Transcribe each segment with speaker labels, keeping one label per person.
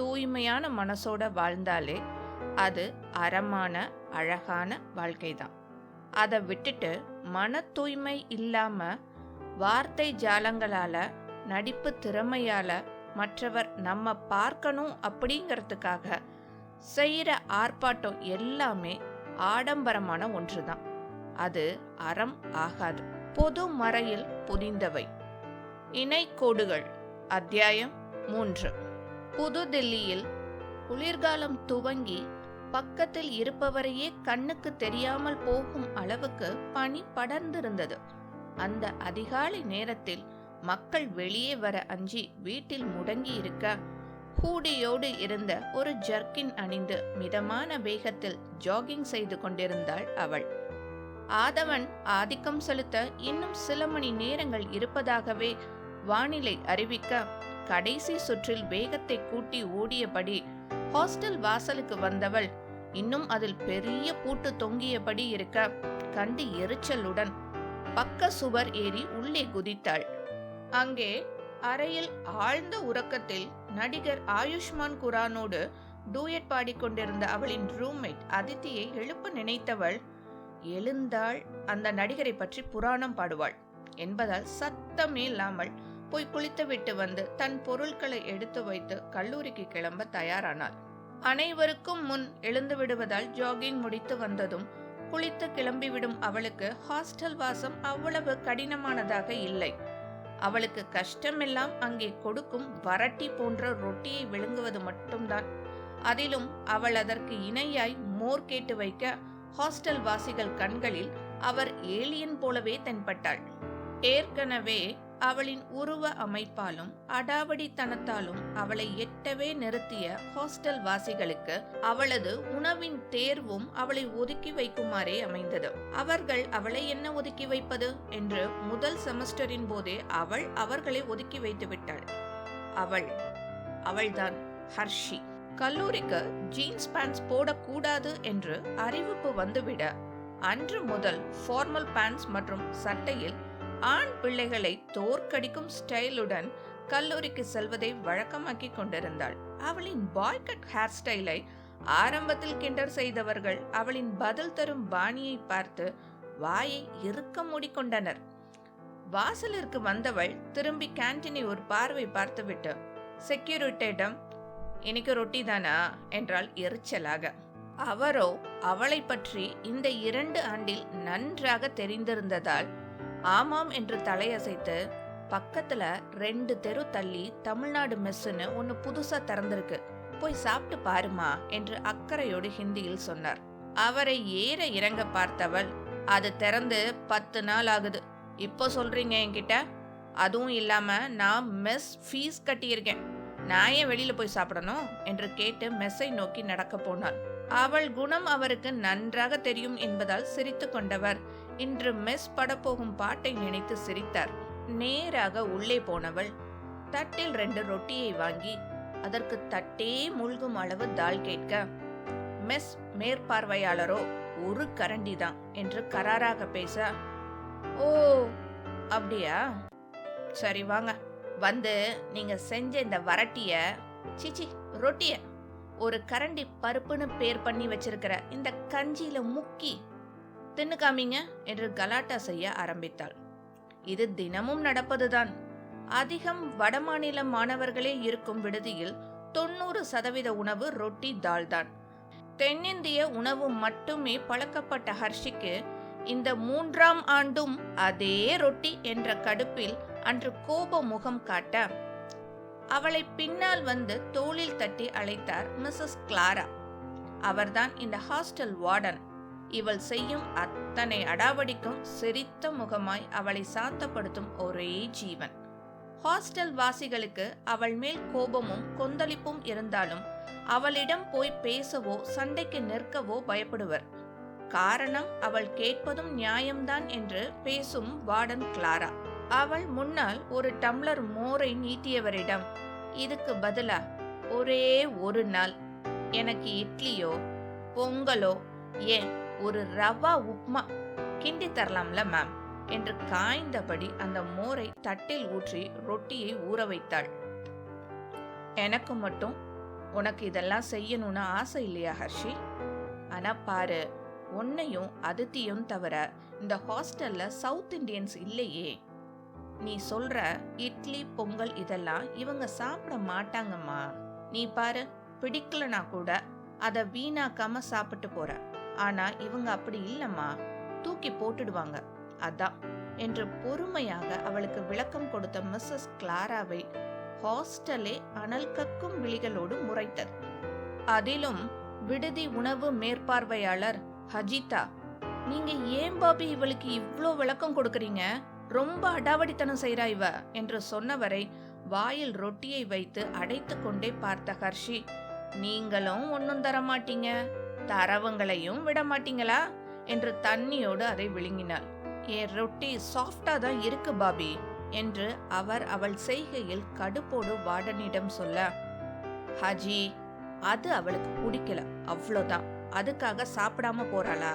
Speaker 1: தூய்மையான மனசோட வாழ்ந்தாலே அது அறமான அழகான வாழ்க்கை தான் அதை விட்டுட்டு மன தூய்மை இல்லாம வார்த்தை ஜாலங்களால நடிப்பு திறமையால மற்றவர் நம்ம பார்க்கணும் அப்படிங்கிறதுக்காக செய்கிற ஆர்ப்பாட்டம் எல்லாமே ஆடம்பரமான ஒன்றுதான். அது அறம் ஆகாது. பொது மறையில் புதிந்தவை. இணைக்கோடுகள் அத்தியாயம் மூன்று. புதுதில்லியில் குளிர்காலம் துவங்கி பக்கத்தில் இருப்பவரையே கண்ணுக்கு தெரியாமல் போகும் அளவுக்கு பனி படர்ந்திருந்தது. அந்த அதிகாலை நேரத்தில் மக்கள் வெளியே வர அஞ்சி வீட்டில் முடங்கி இருக்க ஹூடியோடு இருந்த ஒரு ஜர்க்கின் அணிந்து மிதமான வேகத்தில் ஜாகிங் செய்து கொண்டிருந்தாள் அவள். ஆதவன் ஆதிக்கம் செலுத்த இன்னும் சில மணி நேரங்கள் இருப்பதாகவே வானிலை அறிவிக்க கடைசி சுற்றில் வேகத்தை கூட்டி ஓடியபடி ஹாஸ்டல் வாசலுக்கு வந்தவள் இன்னும் அதில் பெரிய பூட்டு தொங்கியபடி இருக்க கண்டு எரிச்சலுடன் பக்க சுவர் ஏறி உள்ளே குதித்தாள். அங்கே அறையில் ஆழ்ந்த உறக்கத்தில் நடிகர் ஆயுஷ்மான் குரானோடு டூயட் பாடிக்கொண்டிருந்த அவளின் ரூம்மேட் அதித்தியை எழுப்ப நினைத்தவள் எழுந்தாள். அந்த நடிகரை பற்றி புராணம் பாடுவாள் என்பதால் சத்தமே இல்லாமல் போய் குளித்துவிட்டு வந்து தன் பொருட்களை எடுத்து வைத்து கல்லூரிக்கு கிளம்ப தயாரானாள். அனைவருக்கும் முன் எழுந்து விடுவதால் ஜாகிங் முடித்து வந்ததும் குளித்து கிளம்பிவிடும் அவளுக்கு ஹாஸ்டல் வாசம் அவ்வளவு கடினமானதாக இல்லை. அவளுக்கு கஷ்டமெல்லாம் அங்கே கொடுக்கும் வரட்டி போன்ற ரொட்டியை விழுங்குவது மட்டும்தான். அதிலும் அவள் அதற்கு இணையாய் மோர் கேட்டு வைக்க ஹாஸ்டல் வாசிகள் கண்களில் அவர் ஏலியன் போலவே தென்பட்டாள். ஏற்கனவே அவளின் உருவ அமைப்பாலும் அடாவடித்தனத்தாலும் அவளை எட்டவே நிறுத்திய ஹாஸ்டல் வாசிகளுக்கு அவளது உணவின் தேர்வும் அவளை ஒதுக்கி வைக்குமாறே அமைந்தது. அவர்கள் அவளை என்ன ஒதுக்கி வைப்பது? என்று முதல் செமஸ்டரின் போதே அவள் அவர்களை ஒதுக்கி வைத்து விட்டாள். அவள் அவள்தான் ஹர்ஷி. கல்லூரிக்கு ஜீன்ஸ் பேண்ட்ஸ் போடக்கூடாது என்று அறிவிப்பு வந்துவிட அன்று முதல் ஃபார்மல் பேண்ட்ஸ் மற்றும் சட்டையில் ஆண் பிள்ளைகளை தோற்கடிக்கும் ஸ்டைலுடன் கல்லூரிக்கு செல்வதை வழக்கமாக்கி கொண்டிருந்தாள். அவளின் பாய்கட் ஹேர் ஸ்டைலை ஆரம்பத்தில் கிண்டர் செய்தவர்கள் அவளின் பதில் தரும் பாணியை பார்த்து வாயை இறுக்க மூடிக்கொண்டனர். வாசலிற்கு வந்தவள் திரும்பி கேன்டீனை ஒரு பார்வை பார்த்துவிட்டு செக்யூரிட்டியிடம் இன்னைக்கு ரொட்டி தானா? என்றால் எரிச்சலாக. அவரோ அவளை பற்றி இந்த இரண்டு ஆண்டில் நன்றாக தெரிந்திருந்ததால் ஆமாம் என்று தலையசைத்து பக்கத்துல ரெண்டு தெரு தள்ளி தமிழ்நாடு மெஸ்ஸுன்னு ஒன்னு புதுசா திறந்திருக்கு. போய் சாப்பிட்டு பாருமா என்று அக்கறையோடு ஹிந்தியில் சொன்னார். அவரை ஏற இறங்க பார்த்தவள் அது திறந்து பத்து நாள் ஆகுது. இப்போ சொல்றீங்க என்கிட்ட? அதுவும் இல்லாம நான் மெஸ் ஃபீஸ் கட்டியிருக்கேன். நான் ஏன் வெளியில போய் சாப்பிடணும்? என்று கேட்டு மெஸ்ஸை நோக்கி நடக்க போனாள். அவள் குணம் அவருக்கு நன்றாக தெரியும் என்பதால் சிரித்து கொண்டவர் இன்று மெஸ் படப்போகும் பாட்டை நினைத்து சிரித்தார். நேராக உள்ளே போனவள் தட்டில் ரெண்டு ரொட்டியை வாங்கி அதற்கு தட்டே மூழ்கும் அளவு தால் கேட்க மெஸ் மேற்பார்வையாளரோ ஒரு கரண்டி தான் என்று கராராக பேச ஓ அப்படியா? சரி வாங்க வந்து நீங்க செஞ்ச இந்த வரட்டிய சிச்சி ரொட்டிய ஒரு கரண்டி பருப்புன்னு பேர் பண்ணி வச்சிருக்கிற இந்த கஞ்சியில முக்கி தின்னு காமிங்க என்று கலாட்டா செய்ய ஆரம்பித்தாள். இது தினமும் நடப்பதுதான். அதிகம் வடமாநில மாணவர்களே இருக்கும் விடுதியில் தொண்ணூறு சதவீத உணவு ரொட்டி தால் தான் தென்னிந்திய உணவு மட்டுமே பழக்கப்பட்ட ஹர்ஷிக்கு இந்த மூன்றாம் ஆண்டும் அதே ரொட்டி என்ற கடுப்பில் அன்று கோப முகம் காட்ட அவளை பின்னால் வந்து தோளில் தட்டி அழைத்தார் மிஸ்ஸஸ் கிளாரா. அவர்தான் இந்த ஹாஸ்டல் வார்டன். இவள் செய்யும் அத்தனை அடாவடிக்கும் சிரித்த முகமாய் அவளை சாத்தப்படுத்தும் ஒரே ஜீவன். ஹாஸ்டல் வாசிகளுக்கு அவள் மேல் கோபமும் கொந்தளிப்பும் இருந்தாலும் அவளிடம் போய் பேசவோ சண்டைக்கு நிற்கவோ பயப்படுவர். காரணம் அவள் கேட்பதும் நியாயம்தான் என்று பேசும் வார்டன் கிளாரா. அவள் முன்னால் ஒரு டம்ளர் மோரை நீட்டியவரிடம் இதுக்கு பதிலா ஒரே ஒரு நாள். எனக்கு இட்லியோ பொங்கலோ ஏன் ஒரு ரவா உப்மா கிண்டி தரலாம்ல மேம் என்று காய்ந்தபடி அந்த மோரை தட்டில் ஊற்றி ரொட்டியை ஊற வைத்தாள். எனக்கு மட்டும் உனக்கு இதெல்லாம் செய்யணும்னு ஆசை இல்லையா ஹர்ஷி? ஆனா பாரு உன்னையும் அதித்தியும் தவிர இந்த ஹாஸ்டல்ல சவுத் இந்தியன்ஸ் இல்லையே. நீ சொல்ற இட்லி பொங்கல் இதெல்லாம் இவங்க சாப்பிட மாட்டாங்கம்மா. நீ பாரு பிடிக்கலனா கூட அதை வீணாக்காம சாப்பிட்டு போற. ஆனா இவங்க அப்படி இல்லம்மா. தூக்கி போட்டுடுவாங்க. அதான். என்று பொறுமையாக அவளுக்கு விளக்கம் கொடுத்த மிஸ்ஸஸ் கிளாராவை ஹாஸ்டலே அனல் கக்கும் விழிகளோடு முறைத்தது. அதிலும் விடுதி உணவு மேற்பார்வையாளர் ஹஜிதா நீங்க ஏன் பாபி இவளுக்கு இவ்வளோ விளக்கம் கொடுக்கறீங்க? ரொம்ப அடாவடித்தனம் செய்கிறா இவ என்று சொன்னவரை வாயில் ரொட்டியை வைத்து அடைத்து கொண்டே பார்த்த ஹர்ஷி நீங்களும் ஒன்னும் தர மாட்டீங்க தரவங்களையும் விட மாட்டீங்களா என்று தண்ணியோடு அதை விழுங்கினாள். என் ரொட்டி சாஃப்டா தான் இருக்கு பாபி என்று அவர் அவள் செய்கையில் கடுப்போடு வார்டனிடம் சொல்ல ஹஜி அது அவளுக்கு பிடிக்கல அவ்வளோதான். அதுக்காக சாப்பிடாம போறாளா?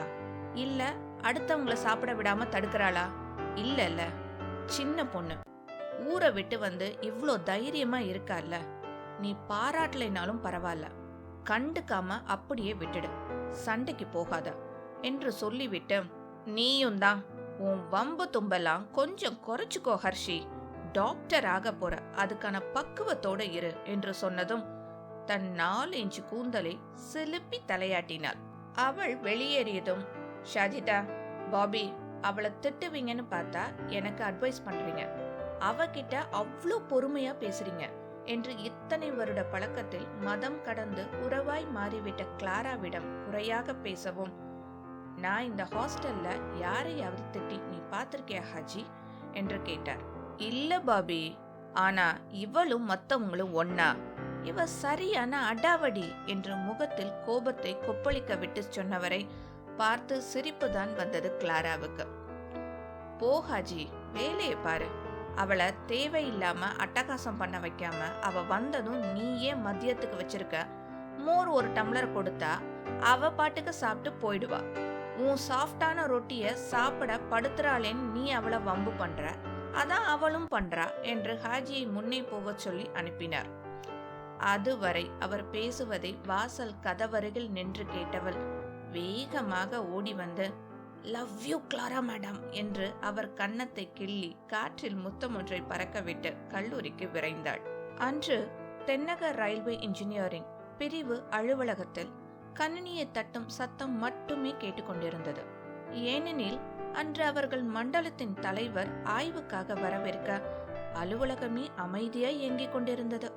Speaker 1: இல்ல அடுத்தவங்கள சாப்பிட விடாம தடுக்கிறாளா? இல்ல இல்ல சின்ன பொண்ணு. ஊரை விட்டு வந்து இவ்வளோ தைரியமா இருக்கால நீ பாராட்டலைனாலும் பரவாயில்ல கண்டுக்காம அப்படியே விட்டுடு. சண்டைக்கு போகாத. என்று சொல்லிவிட்டு நீயும் தான் உன் வம்பு தும்பெல்லாம் கொஞ்சம் குறைச்சுக்கோ ஹர்ஷி. டாக்டர் ஆக போற அதுக்கான பக்குவத்தோட இரு என்று சொன்னதும் தன் நாலு இன்ச்சு கூந்தலை சிலுப்பி தலையாட்டினாள். அவள் வெளியேறியதும் ஷாஜிதா பாபி அவளை திட்டுவீங்கன்னு பார்த்தா எனக்கு அட்வைஸ் பண்றீங்க. அவகிட்ட அவ்வளோ பொறுமையா பேசுறீங்க. என்று இத்தனை வருட பழக்கத்தில் மதம் கடந்து உறவாய் மாறிவிட்ட கிளாராவிடம் குறையாக பேசவும். நான் இந்த ஹாஸ்டல்ல யாரையாவது திட்டி நீ பார்த்திருக்கியா ஹாஜி? என்று கேட்டார். இல்ல பாபி ஆனா இவளும் மத்தவங்களும் ஒன்னா இவ சரியான அடாவடி என்று முகத்தில் கோபத்தை கொப்பளிக்க விட்டு சொன்னவரை பார்த்து சிரிப்புதான் வந்தது கிளாராவுக்கு. போ ஹாஜி வேலையை பாரு. அவளை தேவையில்லாம அட்டகாசம் பண்ண வைக்காம அவ வந்ததும் நீயே மதியத்துக்கு வச்சிருக்க. மோர் ஒரு டம்ளர் கொடுத்தா அவ பாட்டுக்கு சாப்பிட்டு போயிடுவா. உன் சாஃப்டான ரொட்டிய சாப்பிட படுத்துறாளேன்னு நீ அவளை வம்பு பண்ற. அதான் அவளும் பண்றா என்று ஹாஜியை முன்னே போகச் சொல்லி அனுப்பினார். அதுவரை அவர் பேசுவதை வாசல் கதவருகில் நின்று கேட்டவள் வேகமாக ஓடி வந்து லவ் யூ கிளாரா மேடம் என்று அவர் கன்னத்தை கிள்ளி காற்றில் முத்தம் ஒன்றை பறக்கவிட்டு கல்லூரிக்கு விரைந்தாள். அன்று தென்னக ரயில்வே இன்ஜினியரிங் பிரிவு அலுவலகத்தில் கணினியை தட்டும் சத்தம் மட்டுமே கேட்டுக்கொண்டிருந்தது. ஏனெனில் அன்று அவர்கள் மண்டலத்தின் தலைவர் ஆய்வுக்காக வரவேற்க அலுவலகமே அமைதியாய் இயங்கிக் கொண்டிருந்தது.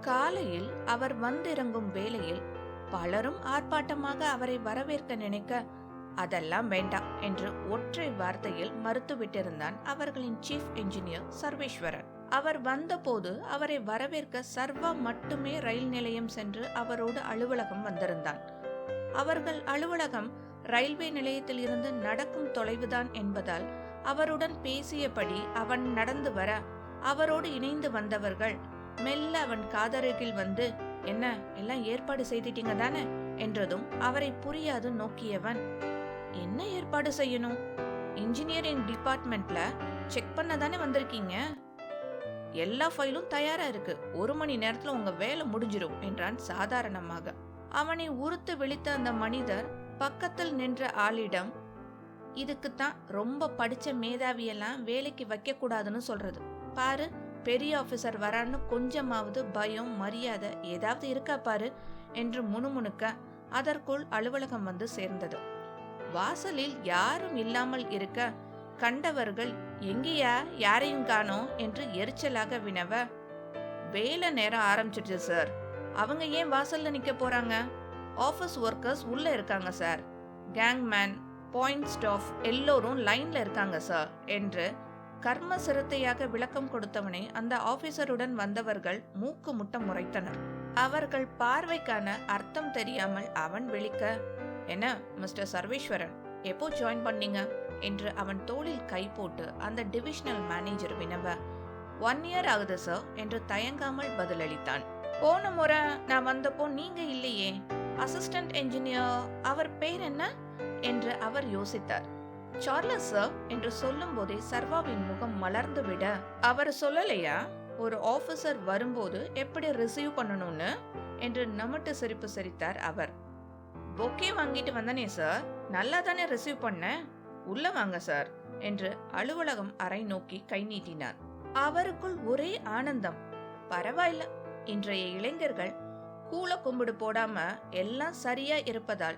Speaker 1: காலையில் அவர் வந்திறங்கும் வேளையில் பலரும் ஆர்ப்பாட்டமாக அவரை வரவேற்க நினைக்க அதெல்லாம் வேண்டாம் என்று ஒற்றை வார்த்தையில் மறுத்துவிட்டிருந்தான் அவர்களின் சீஃப் இன்ஜினியர் சர்வேஸ்வரன். அவர் வந்தபோது அவரை வரவேற்க சர்வா மட்டுமே ரயில் நிலையம் சென்று அவரோடு அலுவலகம் வந்திருந்தான். அவர்கள் அலுவலகம் ரயில்வே நிலையத்தில் இருந்து நடக்கும் தொலைவுதான் என்பதால் அவருடன் பேசியபடி அவன் நடந்து வர அவரோடு இணைந்து வந்தவர்கள் மெல்ல அவன் காதருகில் வந்து என்ன எல்லாம் ஏற்பாடு செய்துட்டீங்க தானே? என்றதும் அவரை புரியாது நோக்கியவன் என்ன ஏற்பாடு செய்யணும்? இன்ஜினியரிங் டிபார்ட்மெண்ட்ல செக் பண்ண தானே வந்திருக்கீங்க? எல்லா ஃபைலும் தயாரா இருக்கு. ஒரு மணி நேரத்துல உங்க வேலை முடிஞ்சிடும் என்றான் சாதாரணமாக. அவனை உறுத்து விழித்த அந்த மனிதர் பக்கத்தில் நின்ற ஆளிடம் இதுக்குத்தான் ரொம்ப படிச்ச மேதாவியெல்லாம் வேலைக்கு வைக்க கூடாதுன்னு சொல்றது. பாரு பெரிய ஆபீசர் வரான்னு கொஞ்சமாவது பயம் மரியாதை ஏதாவது இருக்கா பாரு? என்று முணுமுணுக்க அதற்குள் அலுவலகம் வந்து சேர்ந்தது. வாசலில் யாரும் இல்லாமல் இருக்க கண்டவர்கள் எங்கேயா? யாரையும் காணோம் என்று எரிச்சலாக வினவ வேலை நேரம் ஆரம்பிச்சிடுச்சு சார். அவங்க ஏன் வாசல்ல நிக்க போறாங்க? ஆஃபீஸ் ஒர்க்கர்ஸ் உள்ள இருக்காங்க சார். கேங்மேன் பாயிண்ட் ஸ்டாஃப் எல்லோரும் லைன்ல இருக்காங்க சார் என்று கர்ம சிரத்தையாக விளக்கம் கொடுத்தவனை அந்த ஆபீசருடன் வந்தவர்கள் மூக்கு முட்ட முறைத்தனர். அவர்கள் பார்வைக்கான அர்த்தம் தெரியாமல் அவன் விழிக்க என்ன மிஸ்டர் சர்வேஸ்வரன்? எப்போ ஜாயின் பண்ணீங்க? என்று அவன் தோளில் கை போட்டு அந்த டிவிஷனல் மேனேஜர் வினவ ஒன் இயர் ஆகுது சார் என்று தயங்காமல் பதிலளித்தான். போன முறை நான் வந்தப்போ நீங்க இல்லையே. அசிஸ்டன்ட் என்ஜினியர் அவர் பேர் என்ன? என்று அவர் யோசித்தார். சார்லஸ் சார் என்று சொல்லும் போதே சர்வாவின் முகம் மலர்ந்து விட அவர் சொல்லலையா? ஒரு ஆபீசர் வரும்போது எப்படி ரிசீவ் பண்ணணும்னு? என்று நமட்டு சிரிப்பு சிரித்தார் அவர். பொக்கே வாங்கிட்டு வந்தனே சார். நல்லா தானே ரிசீவ் பண்ண? உள்ள வாங்க சார் என்று அலுவலகம் அறை நோக்கி கை நீட்டினார். அவருக்குள் ஒரே ஆனந்தம். பரவாயில்ல இன்றைய இளைஞர்கள் கூல கும்பிடு போடாம எல்லாம் சரியா இருப்பதால்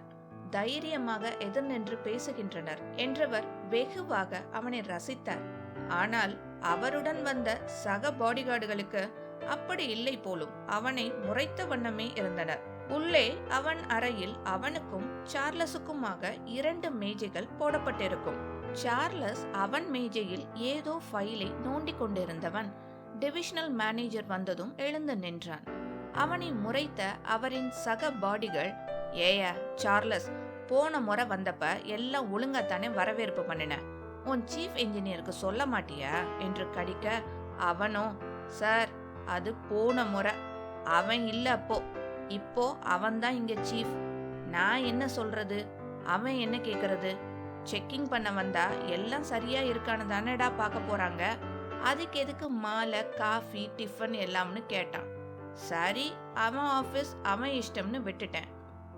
Speaker 1: தைரியமாக எதிர் நின்று பேசுகின்றனர் என்றவர் வெகுவாக அவனை ரசித்தார். ஆனால் அவருடன் வந்த சக பாடிகார்டுகளுக்கு அப்படி இல்லை போலும் அவனை முறைத்த வண்ணமே இருந்தனர். உள்ளே அவன் அறையில் அவனுக்கும் சார்லஸுக்குமாக இரண்டு மேஜைகள் போடப்பட்டிருக்கும். சார்லஸ் அவன் மேஜையில் ஏதோ ஃபைலை நோண்டிக் கொண்டிருந்தவன். டிவிஷனல் மேனேஜர் வந்ததும் எழுந்து நின்றான். அவனை முறைத்த அவரின் சக பாடிகள் ஏயா சார்லஸ் போன முறை வந்தப்ப எல்லாம் ஒழுங்காத்தானே வரவேற்பு பண்ணின. உன் சீஃப் இன்ஜினியருக்கு சொல்ல மாட்டியா? என்று கடிக்க அவனோ சார் அது போன முறை. அவன் இல்லை அப்போ. இப்போ அவன்தான் இங்க சீஃப் நான் என்ன சொல்றது? அவன் என்ன கேக்குறது? செக்கிங் பண்ண வந்தா எல்லாம் சரியா இருக்கான்னு தானேடா பார்க்க போறாங்க. அதுக்கு எதுக்கு மாலை காஃபி டிஃபன் எல்லாம்னு கேட்டான். சரி அவன் ஆஃபீஸ் அவன் இஷ்டம்னு விட்டுட்டேன்.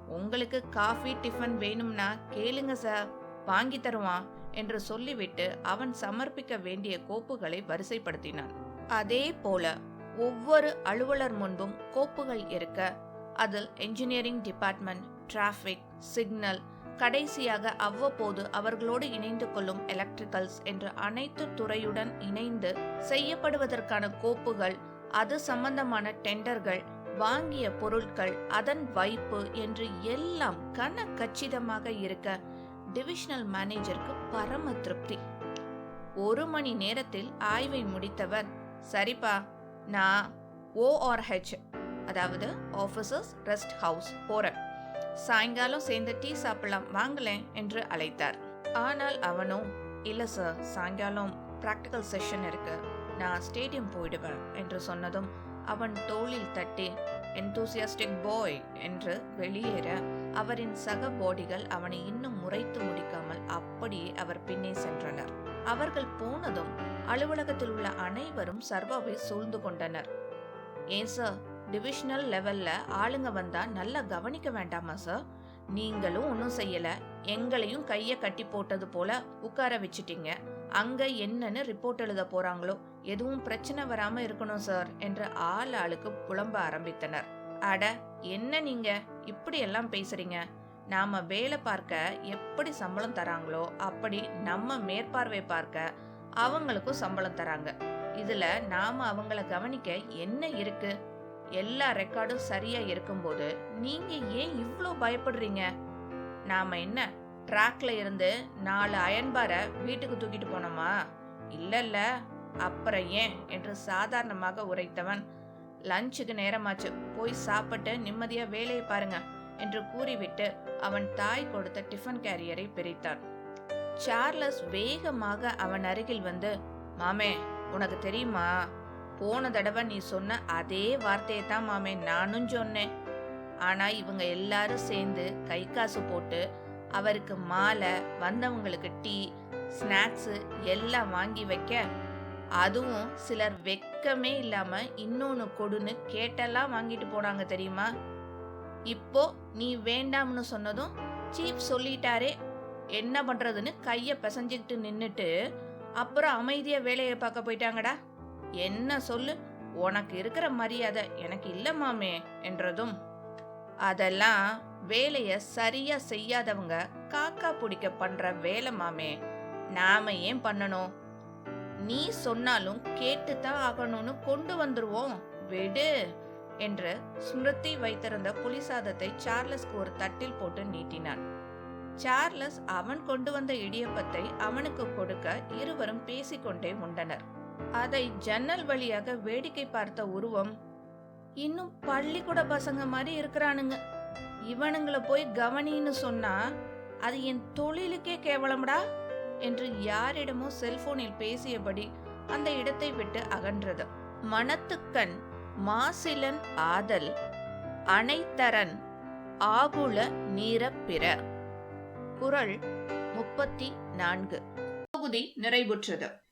Speaker 1: உங்களுக்கு காஃபி டிஃபன் வேணும்னா கேளுங்க சார் வாங்கி தருவான் என்று சொல்லிவிட்டு அவன் சமர்ப்பிக்க வேண்டிய கோப்புகளை வரிசைப்படுத்தினான். அதே போல ஒவ்வொரு அலுவலர் முன்பும் கோப்புகள் இருக்க அதில் என்ஜினியரிங் டிபார்ட்மெண்ட் டிராஃபிக் சிக்னல் கடைசியாக அவ்வப்போது அவர்களோடு இணைந்து கொள்ளும் எலக்ட்ரிக்கல்ஸ் என்ற அனைத்து துறையுடன் இணைந்து செய்யப்படுவதற்கான கோப்புகள் அது சம்பந்தமான டெண்டர்கள் வாங்கிய பொருட்கள் அதன் வைப்பு என்று எல்லாம் கன கச்சிதமாக இருக்க டிவிஷனல் மேனேஜருக்கு பரம திருப்தி. ஒரு மணி நேரத்தில் ஆய்வை முடித்தவர் சரிப்பா நான் ஓஆர்ஹெச் அதாவது ஆஃபீஸர்ஸ் ரெஸ்ட் ஹவுஸ் போகிறேன் சாயங்காலம் சேர்ந்து டீ சாப்பிடலாம் வாங்கலேன் என்று அழைத்தார். ஆனால் அவனோ இல்ல சார் சாயங்காலம் ப்ராக்டிக்கல் செஷன் இருக்கு. நான் ஸ்டேடியம் போயிடுவேன் என்று சொன்னதும் அவன் தோளில் தட்டி என்தூசியாஸ்டிக் பாய் என்று வெளியேற அவரின் சக பாடிகள் அவனை இன்னும் முறைத்து முடிக்காமல் அப்படியே அவர் பின்னே சென்றனர். அவர்கள் போனதும் அலுவலகத்தில் உள்ள அனைவரும் சர்வாவை சூழ்ந்து கொண்டனர். ஏன் சார் டிவிஷனல் லெவல்ல ஆளுங்க வந்தா நல்லா கவனிக்க வேண்டாமா சார் நீங்களும் ஒன்றும் செய்யல. எங்களையும் கைய கட்டி போட்டது போல உட்கார வச்சிட்டீங்க. அங்க என்னன்னு ரிப்போர்ட் எழுத போறாங்களோ? எதுவும் பிரச்சனை வராம இருக்கணும் சார் என்று ஆள் ஆளுக்கு புலம்ப ஆரம்பித்தனர். அட என்ன நீங்க? இப்படி எல்லாம் பேசுறீங்க. நாம வேலை பார்க்க எப்படி சம்பளம் தராங்களோ அப்படி நம்ம மேற்பார்வை பார்க்க அவங்களுக்கும் சம்பளம் தராங்க. இதுல நாம அவங்கள கவனிக்க என்ன இருக்கு? எல்லா ரெக்கார்டும் சரியா இருக்கும்போது நீங்க ஏன் இவ்வளோ பயப்படுறீங்க? நாம என்ன ட்ராக்ல இருந்து நாலு அயன்பாரை வீட்டுக்கு தூக்கிட்டு போனோமா? இல்ல இல்ல. அப்புறம் ஏன் என்று சாதாரணமாக உரைத்தவன் லஞ்சுக்கு நேரமாச்சு போய் சாப்பிட்டு நிம்மதியா வேலையை பாருங்க என்று கூறிவிட்டு அவன் தாய் கொடுத்த டிஃபன் கேரியரை பிரித்தான். சார்லஸ் வேகமாக அவன் அருகில் வந்து மாமே உனக்கு தெரியுமா? போன தடவை நீ சொன்ன அதே வார்த்தையை தான் மாமே நானும் சொன்னேன். ஆனா இவங்க எல்லாரும் சேர்ந்து கை காசு போட்டு அவருக்கு மாலை வந்தவங்களுக்கு டீ ஸ்நாக்ஸ் எல்லாம் வாங்கி வைக்க அதுவும் சிலர் வெக்கமே இல்லாம இன்னொன்னு கொடுன்னு கேட்டெல்லாம் வாங்கிட்டு போனாங்க தெரியுமா? இப்போ நீ வேண்டாம்னு சொன்னதும் சீஃப் சொல்லிட்டாரே என்ன பண்றதுன்னு கைய பிசைஞ்சுக்கிட்டு நின்னுட்டு அப்புறம் அமைதியா வேலையை பார்க்க போயிட்டாங்கடா. என்ன சொல்லு? உனக்கு இருக்கிற மரியாதை எனக்கு இல்லை மாமே என்றதும். அதெல்லாம் வேலைய சரியா செய்யாதவங்க காக்கா பிடிக்க பண்ற வேலை மாமே. நாம ஏன் பண்ணணும்? நீ சொன்னாலும் கேட்டுத்தான் ஆகணும்னு கொண்டு வந்துருவோம். விடு என்று ஸ்மிருதி வைத்திருந்த புலிசாதத்தை சார்லஸ்க்கு ஒரு தட்டில் போட்டு நீட்டினான். சார்லஸ் அவன் கொண்டு வந்த இடியப்பத்தை அவனுக்கு கொடுக்க இருவரும் பேசிக்கொண்டே உண்டனர் அதை ஜன்னல் வழியாக வேடிக்கை பார்த்த உருவம் இன்னும் பள்ளிக்கூட பசங்க மாதிரி இருக்கிறானுங்க. இவனுங்களை போய் கவனின்னு சொன்னா அது என் தொழிலுக்கே கேவலம்டா என்று யாரிடமோ செல்போனில் பேசியபடி அந்த இடத்தை விட்டு அகன்றது. மனத்துக்கண் மாசிலன் ஆதல் அனைத்தரன் ஆகுல நீரப்பிற குரல் முப்பத்தி நான்கு. தொகுதி நிறைவுற்றது.